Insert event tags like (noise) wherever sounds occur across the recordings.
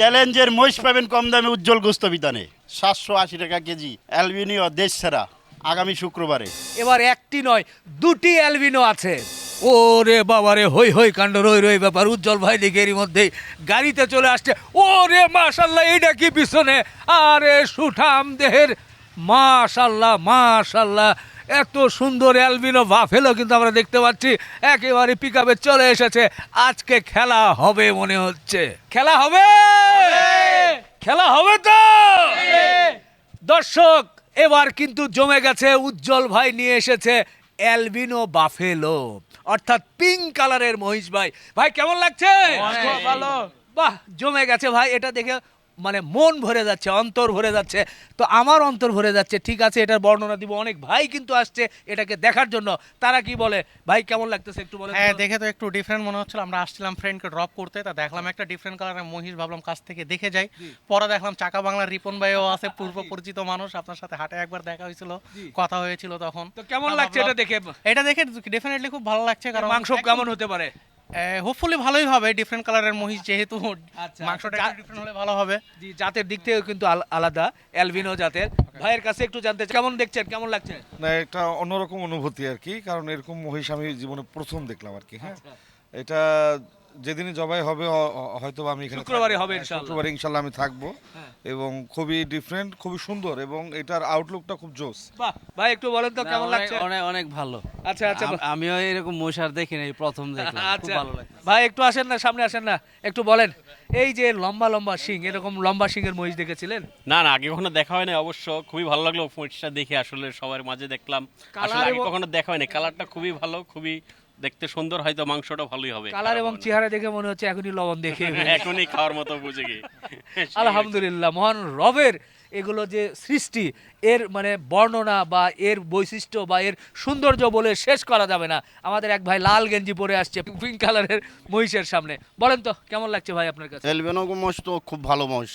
চ্যালেঞ্জের মহিষ পাবেন কম দামে উজ্জ্বল গোস্ত বিতানে। সাতশো আশি টাকা কেজি অ্যালবিনিও দেশ সেরা, আগামী শুক্রবারে। এবার একটি নয়, দুটি অ্যালবিনো আছে। ওরে বাবারে, হই হই, কাণ্ড, রই রই, ব্যাপার। উজ্জ্বল ভাই দিকে এরই মধ্যে গাড়িতে চলে আসছে। ওরে মাশাল্লাহ এইটা কি পিছনে? আরে সুঠাম দেহের। মাশাল্লাহ মাশাল্লাহ। এত সুন্দর অ্যালবিনো বাফেলো কিন্তু আমরা দেখতে পাচ্ছি একেবারে পিক চলে এসেছে। আজকে খেলা হবে মনে হচ্ছে। খেলা হবে? খেলা হবে তো? দর্শক এবার কিন্তু জমে গেছে উজ্জ্বল ভাই নিয়ে এসেছে অ্যালবিনো বাফেলো অর্থাৎ পিঙ্ক কালারের মহিষ ভাই। ভাই কেমন লাগছে? ভালো। বাহ জমে গেছে ভাই এটা দেখে মানে মন ভরে যাচ্ছে অন্তর ভরে যাচ্ছে। তো আমার অন্তর ভরে যাচ্ছে ঠিক আছে এটার বর্ণনা দিব। অনেক ভাই কিন্তু আসছে এটাকে দেখার জন্য। তারা কি বলে? ভাই কেমন লাগতেছে একটু বলে হ্যাঁ দেখে তো একটু ডিফারেন্ট মনে হচ্ছিল। আমরা আসছিলাম ফ্রেন্ডকে ড্রপ করতে তা দেখলাম একটা ডিফারেন্ট কালারের মহিষ ভাবলাম কাছ থেকে দেখে যাই। পরে দেখলাম চাকা বাংলার রিপন ভাইও আছে (laughs) পূর্ব পরিচিত মানুষ। আপনার সাথে হাটে একবার দেখা হয়েছিল কথা হয়েছিল তখন। তো কেমন লাগছে এটা দেখে? এটা দেখে ডেফিনেটলি খুব ভালো লাগছে কারণ মাংস কেমন হতে পারে? হোপফুলি ভালোই হবে ডিফারেন্ট কালারের মহিষ যেহেতু আচ্ছা, মাংসটা ডিফারেন্ট হলে ভালো হবে। জি জাতের দিক থেকেও কিন্তু আল- আলাদা অ্যালবিনো জাতের। ভাইয়ের কাছে একটু জানতে চাই, কেমন দেখছেন কেমন লাগছে? না একটা অন্যরকম অনুভূতি আর কি কারণ এরকম মহিষ আমি জীবনে প্রথম দেখলাম আর কি হ্যাঁ। আচ্ছা। এটা যেদিনই জবাই হবে হয়তো আমি এখানে শুক্রবারে থাকব। হবে হ্যাঁ, ইনশাআল্লাহ। শুক্রবারে ইনশাল্লাহ আমি থাকব। হ্যাঁ। এবং খুবই ডিফারেন্ট খুবই সুন্দর এবং এটার আউটলুকটা খুব জোস। বাহ ভাই একটু বলেন তো কেমন লাগছে? অনেক অনেক ভালো। আচ্ছা আচ্ছা আমিও এরকম মশার দেখি নাই প্রথম দেখলাম। খুব আচ্ছা। ভালো লাগে ভাই একটু আসেন না সামনে আসেন না একটু বলেন। এই যে লম্বা লম্বা শিং এরকম লম্বা শিংয়ের মহিষ দেখেছিলেন? না না আগে কখনো দেখা হয় না অবশ্য খুবই ভালো লাগল ফোনটা দেখে আসলে সবার মাঝে দেখলাম। আসলে আগে কখনো দেখা হয়নি কালারটা খুবই ভালো খুবই দেখতে সুন্দর হয়তো মাংসটা ভালোই হবে। কালার এবং চেহারা দেখে মনে হচ্ছে এখনই লবণ দেখে (laughs) এখনই খাওয়ার মতো বুঝে গিয়ে। (laughs) আলহামদুলিল্লাহ মহান রবের এগুলো যে সৃষ্টি এর মানে বর্ণনা বা এর বৈশিষ্ট্য বা এর সৌন্দর্য বলে শেষ করা যাবে না। আমাদের এক ভাই লাল গেঞ্জি পরে আসছে পিঙ্ক কালারের মহিষের সামনে। বলেন তো কেমন লাগছে ভাই আপনার কাছে? অ্যালবিনো মহিষ তো খুব ভালো মহিষ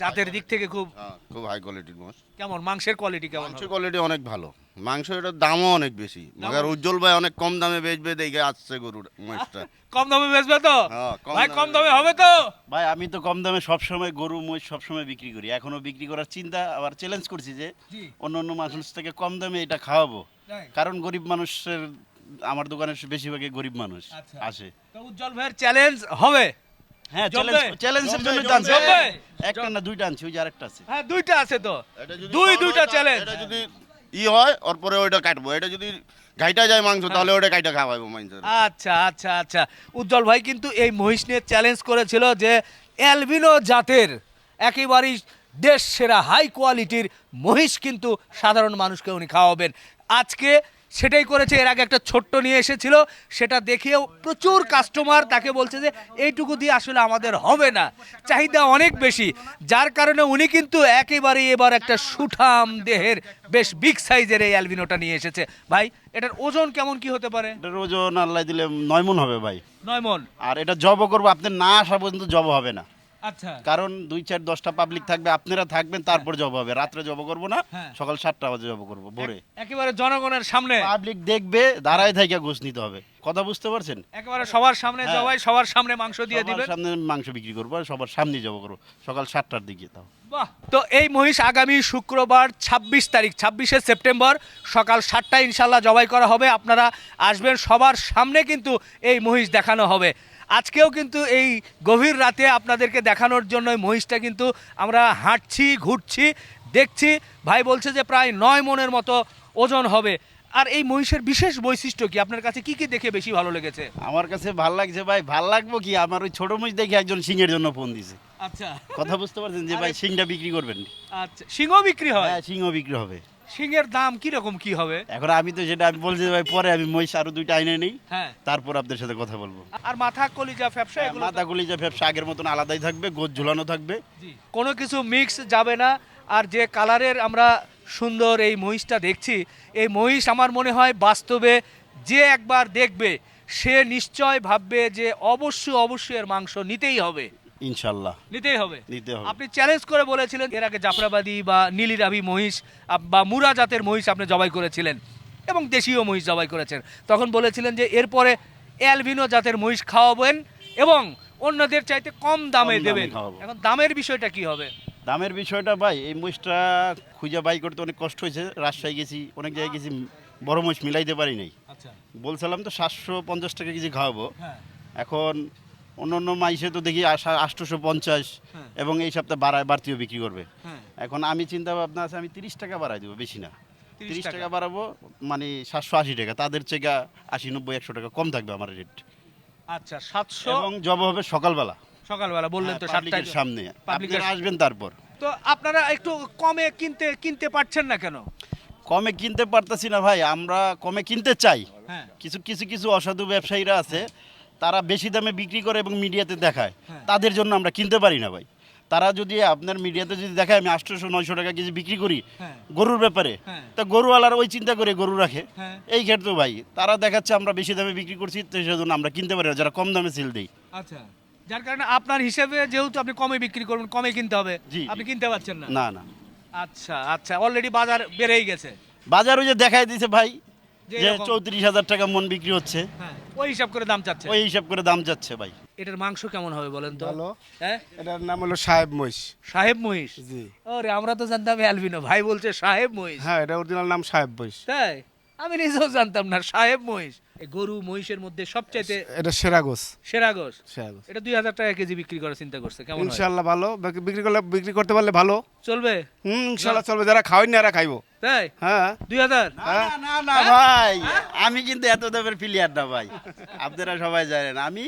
জাতের দিক থেকে খুব হ্যাঁ, খুব হাই কোয়ালিটির মহিষ কেমন মাংসের কোয়ালিটি কেমন মাংসের কোয়ালিটি অনেক ভালো। মাংস এটার দামও অনেক বেশি। মগার উজ্জ্বল ভাই অনেক কম দামে বেচবে দেখে আসছে গরুর মহিষটা। (laughs) কম দামে বেচবে তো? হ্যাঁ, কম ভাই দামে কম দামে হবে তো? ভাই আমি তো কম দামে সবসময় গরু মহিষ সবসময় বিক্রি করি। এখনও বিক্রি করার চিন্তা আবার চ্যালেঞ্জ করছি যে অন্য অন্য মানুষ থেকে কম দামে এটা খাওয়াবো। কারণ গরিব মানুষের আমার দোকানে বেশিরভাগই গরিব মানুষ আচ্ছা। আসে। তো উজ্জ্বল ভাইয়ের চ্যালেঞ্জ হবে? হ্যাঁ চ্যালেঞ্জের জন্য? একটা না দুইটা আনছি ওই যে আরেকটা আছে। হ্যাঁ দুইটা আছে তো। দুই দুইটা চ্যালেঞ্জ এটা যদি ই হয় ওর পরে ওইটা কাটবো। এটা যদি ঘাইটা যায় মাংস তাহলে ওইটা কাইটা খাওয়াবো মাংস। আচ্ছা আচ্ছা আচ্ছা। উজ্জ্বল ভাই কিন্তু এই মহিষ নিয়ে চ্যালেঞ্জ করেছিল যে অ্যালবিনো জাতের একেবারেই দেশ সেরা হাই কোয়ালিটির মহিষ কিন্তু সাধারণ মানুষকে উনি খাওয়াবেন। আজকে সেটাই করেছে। এর আগে একটা ছোট্ট নিয়ে এসেছিল সেটা দেখেও প্রচুর কাস্টমার তাকে বলছে যে এইটুকু দিয়ে আসলে আমাদের হবে না। চাহিদা অনেক বেশি। যার কারণে উনি কিন্তু একেবারেই এবার একটা সুঠাম দেহের বেশ বিগ সাইজের এই অ্যালবিনোটা নিয়ে এসেছে। ভাই এটার ওজন কেমন কি হতে পারে? এটার ওজন আল্লাহ দিলে নয় মন হবে ভাই। নয় মন। আর এটা জব করব আপনি না আসা পর্যন্ত জব হবে না। আচ্ছা। কারণ দুই চার দশটা পাবলিক থাকবে আপনারা থাকবেন তারপর জব হবে। রাত্রে জব করব না হ্যাঁ। সকাল সাতটা বাজে জব করব ভোরে। একেবারে জনগণের সামনে। পাবলিক দেখবে দাঁড়ায় থেকে ঘুষ নিতে হবে। কথা বুঝতে পারছেন? একেবারে সবার সামনে হ্যাঁ। জবাই সবার সামনে মাংস দিয়ে দিবেন। সামনে মাংস বিক্রি করব আর সবার সামনে জব করব। সকাল সাতটার দিকে তাও। বাহ! তো এই মহিষ আগামী শুক্রবার ২৬ তারিখ ছাব্বিশে সেপ্টেম্বর সকাল সাতটায় ইনশাল্লাহ জবাই করা হবে। আপনারা আসবেন সবার সামনে কিন্তু এই মহিষ দেখানো হবে। আজকেও কিন্তু এই গভীর রাতে আপনাদেরকে দেখানোর জন্য মহিষটা কিন্তু আমরা হাঁটছি ঘুরছি দেখছি। ভাই বলছে যে প্রায় নয় মনের মতো ওজন হবে। আর এই মহিষের বিশেষ বৈশিষ্ট্য কি? আপনার কাছে কি কি দেখে বেশি ভালো লেগেছে? আমার কাছে ভালো লাগছে ভাই ভালো লাগবো কি? আমার ওই ছোট মহিষ দেখে একজন সিংহের জন্য ফোন দিছে। আচ্ছা। কথা বুঝতে পারছেন যে ভাই সিংটা বিক্রি করবেন আচ্ছা সিংহ বিক্রি হয়? হ্যাঁ সিংহ বিক্রি হবে। সিংহের দাম কি রকম কি হবে? এখন আমি তো সেটা আমি বলছি ভাই পরে আমি মহিষ আরও দুইটা আইনে নেই। হ্যাঁ। তারপর আপনাদের সাথে কথা বলব। আর মাথা কলিজা ফ্যাপসা এগুলো তো- মাথাগুলি যে ব্যবসা আগের মতন আলাদাই থাকবে গোছ ঝুলানো থাকবে। কোনো কিছু মিক্স যাবে না। আর যে কালারের আমরা সুন্দর এই মহিষটা দেখছি এই মহিষ আমার মনে হয় বাস্তবে যে একবার দেখবে সে নিশ্চয় ভাববে যে অবশ্যই অবশ্যই এর মাংস নিতেই হবে। ইনশাল্লাহ। নিতেই হবে। নিতে হবে। আপনি চ্যালেঞ্জ করে বলেছিলেন এর আগে জাফরাবাদী বা নীলিরাভি মহিষ বা মুরা জাতের মহিষ আপনি জবাই করেছিলেন এবং দেশীয় মহিষ জবাই করেছেন। তখন বলেছিলেন যে এরপরে অ্যালবিনো জাতের মহিষ খাওয়াবেন এবং অন্যদের চাইতে কম দামে দেবেন। এখন দামের বিষয়টা কি হবে? দামের বিষয়টা ভাই এই মহিষটা খুঁজে বাই করতে অনেক কষ্ট হয়েছে। রাজশাহী গেছি অনেক জায়গায় গেছি বড় মহিষ মিলাইতে পারি নাই। আচ্ছা। বলছিলাম তো সাতশো পঞ্চাশ টাকা কেজি খাওয়াবো। হ্যাঁ। এখন অন্য অন্য মাইসে তো দেখি আটশোশো পঞ্চাশ হ্যাঁ। এবং এই সপ্তাহে বাড়ায় বাড়তিও বিক্রি করবে। হ্যাঁ। এখন আমি চিন্তা ভাবনা আছে আমি তিরিশ টাকা বাড়াই দেবো বেশি না। তিরিশ টাকা। বাড়াবো মানে সাতশো আশি টাকা। তাদের চেয়ে আশি নব্বই একশো টাকা কম থাকবে আমার রেট আচ্ছা সাতশো এবং জব হবে সকালবেলা। সকালবেলা বললেন তো হ্যাঁ, পাবলিকের সামনে। পাবলিকের- আসবেন তারপর। তো আপনারা একটু কমে কিনতে কিনতে পারছেন না কেন? কমে কিনতে পারতেছি না ভাই আমরা কমে কিনতে চাই। কিছু কিছু কিছু অসাধু ব্যবসায়ীরা আছে তারা বেশি দামে বিক্রি করে এবং মিডিয়াতে দেখায়। হ্যাঁ। তাদের জন্য আমরা কিনতে পারি না ভাই। তারা যদি আপনার মিডিয়াতে যদি দেখায় আমি আটশোশো নয়শো টাকা কেজি বিক্রি করি হ্যাঁ। গরুর ব্যাপারে হ্যাঁ। তা গরুওয়ালার ওই চিন্তা করে গরু রাখে। এই ক্ষেত্রে ভাই তারা দেখাচ্ছে আমরা বেশি দামে বিক্রি করছি তো সেজন্য আমরা কিনতে পারি না যারা কম দামে সেল দিই আচ্ছা। যার কারণে আপনার হিসেবে যেহেতু আপনি কমে বিক্রি করবেন কমে কিনতে হবে আপনি কিনতে পারছেন না? না না। আচ্ছা আচ্ছা অলরেডি বাজার বেড়েই গেছে। বাজার ওই যে দেখাই দিছে ভাই যে চৌত্রিশ হাজার টাকা মন বিক্রি হচ্ছে। হ্যাঁ ওই হিসাব করে দাম চাচ্ছে। ওই হিসাব করে দাম যাচ্ছে ভাই। এটার মাংস কেমন হবে বলেন তো? ভালো। হ্যাঁ? এটার নাম হলো সাহেব মহিষ। সাহেব মহিষ? জি। ওরে আমরা তো জানতাম অ্যালবিনো। ভাই বলছে সাহেব মহিষ। হ্যাঁ এটা অরিজিনাল নাম সাহেব মহিষ। তাই? আমি নিজেও জানতাম না সাহেব মহিষ। গরু মহিষের মধ্যে সবচাইতে এটা সেরা গোস। সেরা গোস? সেরা গোস। এটা দুই হাজার টাকা কেজি বিক্রি করার চিন্তা করছে কেমন হয়? ইনশাল্লাহ ভালো। বিক্রি করলে বিক্রি করতে পারলে ভালো। চলবে? হুম ইনশাল্লাহ চলবে। যারা খাওয়াই না এরা খাইবো। তাই? হ্যাঁ। দুই হাজার? না না না ভাই। আমি কিন্তু এত দামের প্লেয়ার না ভাই। আপনারা সবাই জানেন আমি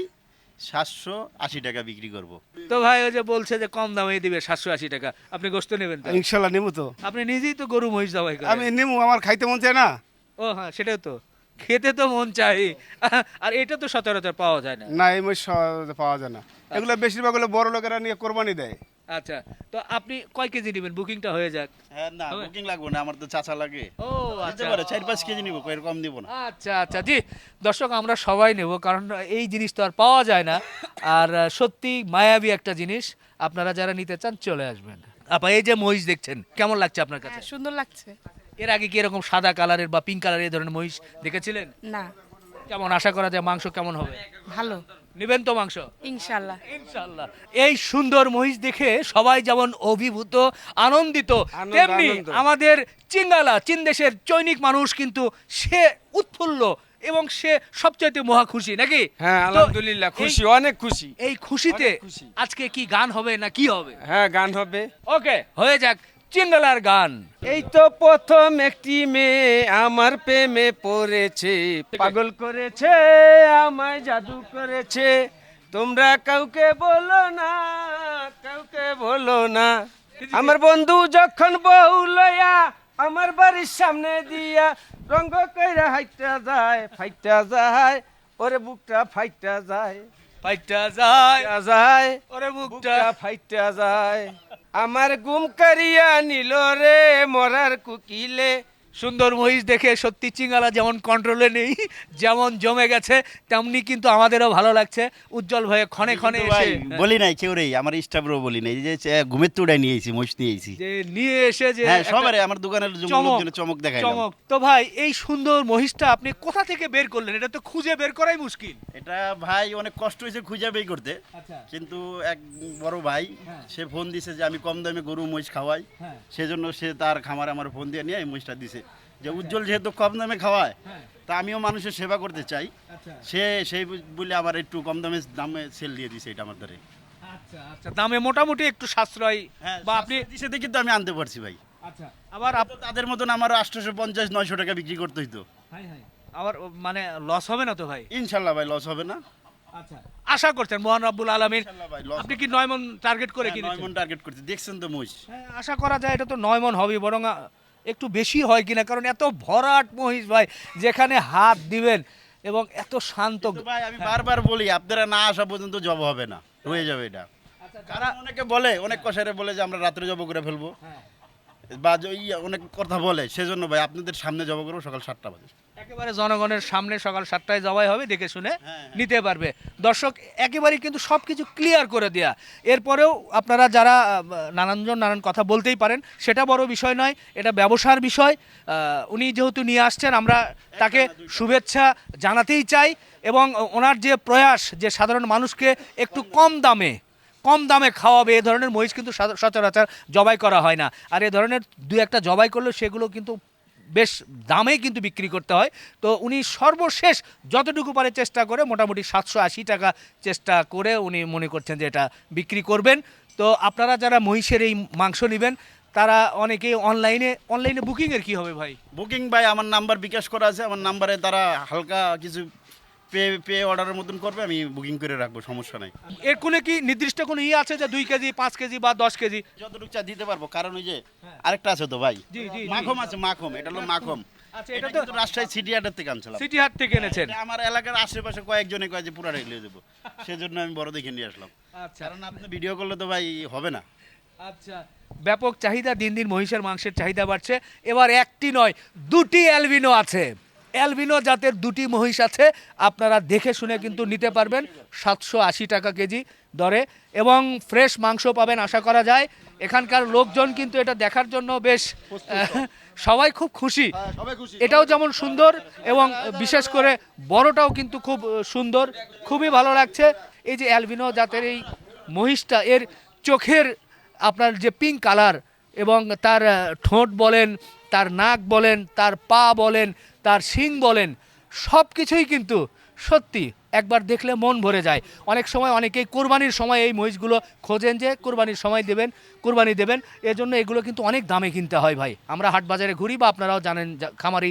সাতশো আশি টাকা বিক্রি করব। তো ভাই ওই যে বলছে যে কম দামে দিবে সাতশো আশি টাকা। আপনি গোস্ত নেবেন? ইনশাল্লাহ নেব তো। আপনি নিজেই তো গরু মহিষ দাবাই আমি নেব আমার খাইতে মন চায় না। ও হ্যাঁ সেটাই তো। খেতে তো মন চাই। আর এটা তো সচরাচর পাওয়া যায় না। না এই সহজে পাওয়া যায় না। এগুলো বেশিরভাগ হলো বড় লোকেরা নিয়ে কোরবানি দেয়। আচ্ছা তো আপনি কয় কেজি নেবেন? বুকিংটা হয়ে যাক। হ্যাঁ না বুকিং লাগবে না আমার তো চাচা লাগে। ও আচ্ছা। পারে চার পাঁচ কেজি নিবো কয়ের কম দিব না। আচ্ছা আচ্ছা জি। দর্শক আমরা সবাই নেব কারণ এই জিনিস তো আর পাওয়া যায় না। আর সত্যি মায়াবী একটা জিনিস আপনারা যারা নিতে চান চলে আসবেন। আপা এই যে মহিষ দেখছেন কেমন লাগছে আপনার কাছে? হ্যাঁ সুন্দর লাগছে। এর আগে কি এরকম সাদা কালারের বা পিঙ্ক কালারের এই ধরনের মহিষ দেখেছিলেন? না। কেমন আশা করা যায় মাংস কেমন হবে? ভালো। নেবেন তো মাংস? ইনশাল্লাহ। ইনশাআল্লাহ এই সুন্দর মহিষ দেখে সবাই যেমন অভিভূত আনন্দিত আনন্দ, তেমনি আনন্দ। আমাদের চিঙ্গালা চীন দেশের চৈনিক মানুষ কিন্তু সে উৎফুল্ল এবং সে সবচাইতে মহা খুশি নাকি? হ্যাঁ তো আলহামদুলিল্লাহ এই- খুশি অনেক খুশি। এই খুশিতে অনেক খুশি। আজকে কি গান হবে না কি হবে? হ্যাঁ গান হবে। ওকে হয়ে যাক। চিঙ্গালার গান। এই তো প্রথম একটি মেয়ে আমার প্রেমে পড়েছে। পাগল করেছে আমায় জাদু করেছে। তোমরা কাউকে বলো না কাউকে বলো না। আমার বন্ধু যখন বউ লয়া আমার বাড়ির সামনে দিয়া রঙ্গ কইরা হাইটা যায় ফাইটা যায় ওরে বুকটা ফাইটা যায়। ফাইটা যায় যায় ওরে বুকটা ফাইটা যায়। আমার গুম করিয়া নিল রে মরার কুকিলে। সুন্দর মহিষ দেখে সত্যি চিঙ্গালা যেমন কন্ট্রোলে নেই যেমন জমে গেছে তেমনি কিন্তু আমাদেরও ভালো লাগছে। উজ্জ্বল ভয়ে ক্ষণে ক্ষণে এসে বলি নাই কেউ রে আমার স্টাফরাও বলি নাই যে ঘুমের তুড়াই নিয়েছি মহিষ নিয়েছি যে নিয়ে এসে যে হ্যাঁ সবারে আমার দোকানের চমক, লোকজনের চমক তো ভাই এই সুন্দর মহিষটা আপনি কোথা থেকে বের করলেন? এটা তো খুঁজে বের করাই মুশকিল। এটা ভাই অনেক কষ্ট হয়েছে খুঁজে বের করতে। আচ্ছা। কিন্তু এক বড় ভাই হ্যাঁ। সে ফোন দিছে যে আমি কম দামে গরু মহিষ খাওয়াই। হ্যাঁ। সেজন্য সে তার খামার আমার ফোন দিয়ে নিয়ে এই মহিষটা দিছে। যে উজ্জ্বল যেহেতু কম দামে খাওয়ায় হ্যাঁ। তা আমিও মানুষের সেবা করতে চাই। আচ্ছা। সে সেই বলে আমার একটু কম দামে দামে সেল দিয়ে দিছে এটা আমার দ্বারে। আচ্ছা আচ্ছা। দামে মোটামুটি একটু সাশ্রয় হ্যাঁ বা আপনি দিছে দেখি তো আমি আনতে পারছি ভাই। আচ্ছা আবার তাদের মতন আমার আটশোশো পঞ্চাশ নয়শো টাকা বিক্রি করতে হইতো। হাই হাই। আবার মানে লস হবে না তো ভাই? ইনশাল্লাহ ভাই লস হবে না। আচ্ছা। আশা করছেন মহান রাব্বুল লস আপনি কি নয় মন টার্গেট করে কি নয় মন টার্গেট করছি। দেখছেন তো হ্যাঁ, আশা করা যায় এটা তো নয় মন হবে বরং একটু বেশি হয় কিনা? কারণ এত ভরাট মহিষ ভাই যেখানে হাত দিবেন এবং এত শান্ত ভাই আমি বারবার বলি আপনারা না আসা পর্যন্ত জব হবে না। রয়ে যাবে এটা। কারণ অনেকে বলে অনেক কষারে বলে যে আমরা রাত্রে জব করে ফেলব। বা যে অনেক কথা বলে। সেজন্য ভাই আপনাদের সামনে জব করব সকাল সাতটা বাজে। একেবারে জনগণের সামনে সকাল সাতটায় জবাই হবে দেখে শুনে নিতে পারবে। দর্শক একেবারেই কিন্তু সব কিছু ক্লিয়ার করে দেয়া। এরপরেও আপনারা যারা নানানজন নানান কথা বলতেই পারেন সেটা বড় বিষয় নয় এটা ব্যবসার বিষয়। উনি যেহেতু নিয়ে আসছেন আমরা তাকে শুভেচ্ছা জানাতেই চাই এবং ওনার যে প্রয়াস যে সাধারণ মানুষকে একটু কম দামে কম দামে খাওয়াবে এ ধরনের মহিষ কিন্তু সচরাচর জবাই করা হয় না। আর এ ধরনের দু একটা জবাই করলে সেগুলো কিন্তু বেশ দামে কিন্তু বিক্রি করতে হয়। তো উনি সর্বশেষ যতটুকু পারে চেষ্টা করে, মোটামুটি সাতশো আশি টাকা চেষ্টা করে উনি মনে করছেন যে এটা বিক্রি করবেন। তো আপনারা যারা মহিষের এই মাংস নেবেন, তারা অনেকে অনলাইনে অনলাইনে বুকিংয়ের কি হবে ভাই? বুকিং ভাই, আমার নাম্বার বিকাশ করা আছে। আমার নাম্বারে তারা হালকা কিছু পে পে অর্ডারের মতন করবে আমি বুকিং করে রাখব সমস্যা নাই। এর কোনো কি নির্দিষ্ট কোনো ইয়ে আছে যে দুই কেজি পাঁচ কেজি বা দশ কেজি? যতটুকু চা দিতে পারব কারণ ওই যে আরেকটা আছে তো ভাই। মাখম আছে মাখম এটা হলো মাখম। আচ্ছা, এটা তো- রাজশাহী সিটি হাটের থেকে আনছিলাম। সিটি হাট থেকে এনেছেন। আমার এলাকার আশেপাশে কয়েকজনে কয়ে যে পুরা রেখে দেবো সেজন্য আমি বড় দেখে নিয়ে আসলাম। আচ্ছা। কারণ আপনি ভিডিও করলে তো ভাই হবে না। আচ্ছা ব্যাপক চাহিদা দিন দিন মহিষের মাংসের চাহিদা বাড়ছে। এবার একটি নয় দুটি অ্যালবিনো আছে। অ্যালবিনো জাতের দুটি মহিষ আছে। আপনারা দেখে শুনে কিন্তু নিতে পারবেন। সাতশো আশি টাকা কেজি দরে এবং ফ্রেশ মাংস পাবেন আশা করা যায়। এখানকার লোকজন কিন্তু এটা দেখার জন্য বেশ সবাই খুব খুশি। এটাও যেমন সুন্দর এবং বিশেষ করে বড়টাও কিন্তু খুব সুন্দর। খুবই ভালো লাগছে। এই যে অ্যালবিনো জাতের এই মহিষটা এর চোখের আপনার যে পিঙ্ক কালার এবং তার ঠোঁট বলেন তার নাক বলেন তার পা বলেন তার শিং বলেন, সব কিছুই কিন্তু সত্যি। একবার দেখলে মন ভরে যায়। অনেক সময় অনেকেই কোরবানির সময় এই মহিষগুলো খোঁজেন যে কোরবানির সময় দেবেন, কোরবানি দেবেন। এজন্য এগুলো কিন্তু অনেক দামে কিনতে হয় ভাই। আমরা হাট বাজারে ঘুরি বা আপনারাও জানেন খামারি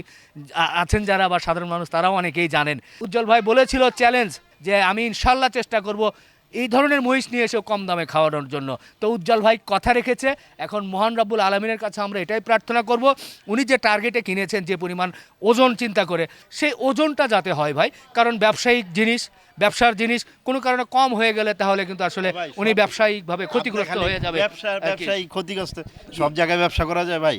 আছেন যারা বা সাধারণ মানুষ, তারাও অনেকেই জানেন। উজ্জ্বল ভাই বলেছিল চ্যালেঞ্জ যে আমি ইনশাল্লাহ চেষ্টা করব এই ধরনের মহিষ নিয়ে এসেও কম দামে খাওয়ানোর জন্য। তো উজ্জ্বল ভাই কথা রেখেছে, এখন মহান রাব্বুল আলমিনের কাছে আমরা এটাই প্রার্থনা করব। উনি যে টার্গেটে কিনেছেন যে পরিমাণ ওজন চিন্তা করে, সেই ওজনটা যাতে হয় ভাই, কারণ ব্যবসায়িক জিনিস ব্যবসার জিনিস কোনো কারণে কম হয়ে গেলে তাহলে কিন্তু আসলে উনি ব্যবসায়িকভাবে ক্ষতিগ্রস্ত হয়ে যাবে। ব্যবসা ব্যবসায়ী ক্ষতিগ্রস্ত সব জায়গায় ব্যবসা করা যায় ভাই।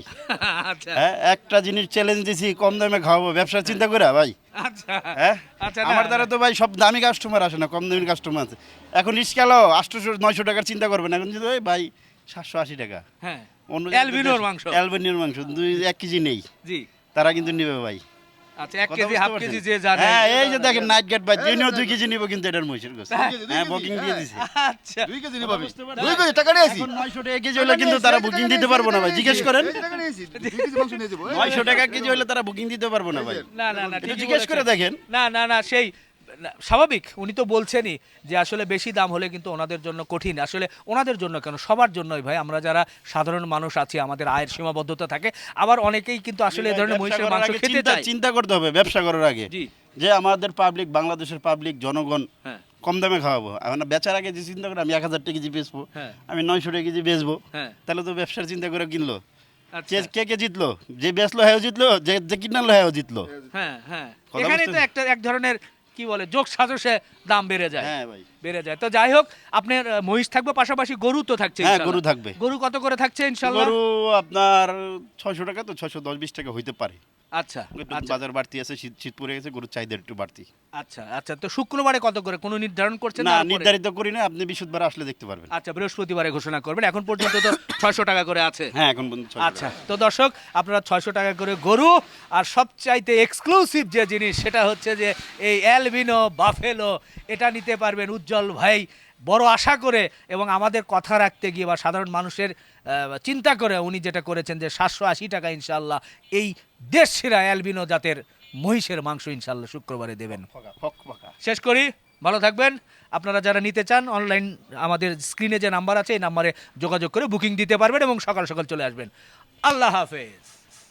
আচ্ছা। হ্যাঁ একটা জিনিস চ্যালেঞ্জ দিছি কম দামে খাওয়াবো ব্যবসার চিন্তা করে ভাই। আচ্ছা। হ্যাঁ? আচ্ছা, আমার দ্বারা তো ভাই সব দামি কাস্টমার আসে না কম দামি কাস্টমার আছে। এখন রিস্কালো আটশোশো নয়শো টাকার চিন্তা করবেন এখন ভাই সাতশো আশি টাকা। হ্যাঁ। অন্য অ্যালবিনোর মাংস। অ্যালবিনোর মাংস দুই এক কেজি নেই। জি। তারা কিন্তু নিবে ভাই। আচ্ছা এক কেজি হাফ কেজি যে জানে হ্যাঁ এই যে দেখেন নাইট গেট ভাই যিনিও দুই কেজি নিব কিন্তু এটার মহিষের গোস হ্যাঁ বুকিং দিয়ে দিছি। আচ্ছা। দুই কেজি নিয়ে পাবি দুই কেজি টাকা নিয়ে আসি? টাকা কেজি হলে কিন্তু তারা বুকিং দিতে পারব না ভাই জিজ্ঞেস করেন। টাকা কেজি মাংস নিয়ে যাব নয়শো টাকা কেজি হলে তারা বুকিং দিতে পারব না ভাই। না না না জিজ্ঞেস করে দেখেন। না না না সেই স্বাভাবিক উনি তো বলছেনই যে আসলে বেশি দাম হলে কিন্তু ওনাদের জন্য কঠিন। আসলে ওনাদের জন্য কেন? সবার জন্যই ভাই আমরা যারা সাধারণ মানুষ আছি আমাদের আয়ের সীমাবদ্ধতা থাকে। আবার অনেকেই কিন্তু আসলে এই ধরনের মহিষের মাংস খেতে চায়। চিন্তা করতে হবে ব্যবসা করার আগে। যে আমাদের পাবলিক বাংলাদেশের পাবলিক জনগণ হ্যাঁ। কম দামে খাওয়াবো। এখন বেচার আগে যে চিন্তা করে আমি এক হাজার টাকা কেজি বেচবো হ্যাঁ। আমি নয়শো টাকা কেজি বেচবো হ্যাঁ। তাহলে তো ব্যবসার চিন্তা করে কিনলো। আচ্ছা। কে কে জিতলো? যে বেচলো হ্যাঁ জিতলো যে যে কিনালো হ্যাঁ জিতলো। হ্যাঁ হ্যাঁ। এখানে তো একটা এক ধরনের কি বলে? যোগ সাজসে দাম বেড়ে যায়। হ্যাঁ ভাই। বেড়ে যায়। তো যাই হোক আপনার মহিষ থাকবে পাশাপাশি গরু তো থাকছে হ্যাঁ গরু থাকবে। গরু কত করে থাকছে ইনশাল্লাহ গরু আপনার ছয়শো টাকা তো ছয়শো দশ বিশ টাকা হইতে পারে। আচ্ছা আচ্ছা। বাজার বাড়তি আছে শীত শীত পড়ে গেছে গরুর চাহিদা একটু বাড়তি। আচ্ছা আচ্ছা। তো শুক্রবারে কত করে? কোনো নির্ধারণ করছেন না নির্ধারিত করি না আপনি বিশুদ্ধবার আসলে দেখতে পারবেন। আচ্ছা বৃহস্পতিবারে ঘোষণা করবেন। এখন পর্যন্ত তো ছয়শো টাকা করে আছে। হ্যাঁ এখন পর্যন্ত 600 আচ্ছা তো দর্শক আপনারা ছয়শো টাকা করে গরু আর সবচাইতে এক্সক্লুসিভ যে জিনিস সেটা হচ্ছে যে এই অ্যালবিনো বাফেলো এটা নিতে পারবেন উজ্জ্বল ভাই। বড় আশা করে এবং আমাদের কথা রাখতে গিয়ে বা সাধারণ মানুষের চিন্তা করে উনি যেটা করেছেন যে সাতশো আশি টাকা ইনশাল্লাহ এই দেশ সেরা অ্যালবিনো জাতের মহিষের মাংস ইনশাল্লাহ শুক্রবারে দেবেন। শেষ করি ভালো থাকবেন। আপনারা যারা নিতে চান অনলাইন আমাদের স্ক্রিনে যে নাম্বার আছে এই নাম্বারে যোগাযোগ করে বুকিং দিতে পারবেন এবং সকাল সকাল চলে আসবেন। আল্লাহ হাফেজ।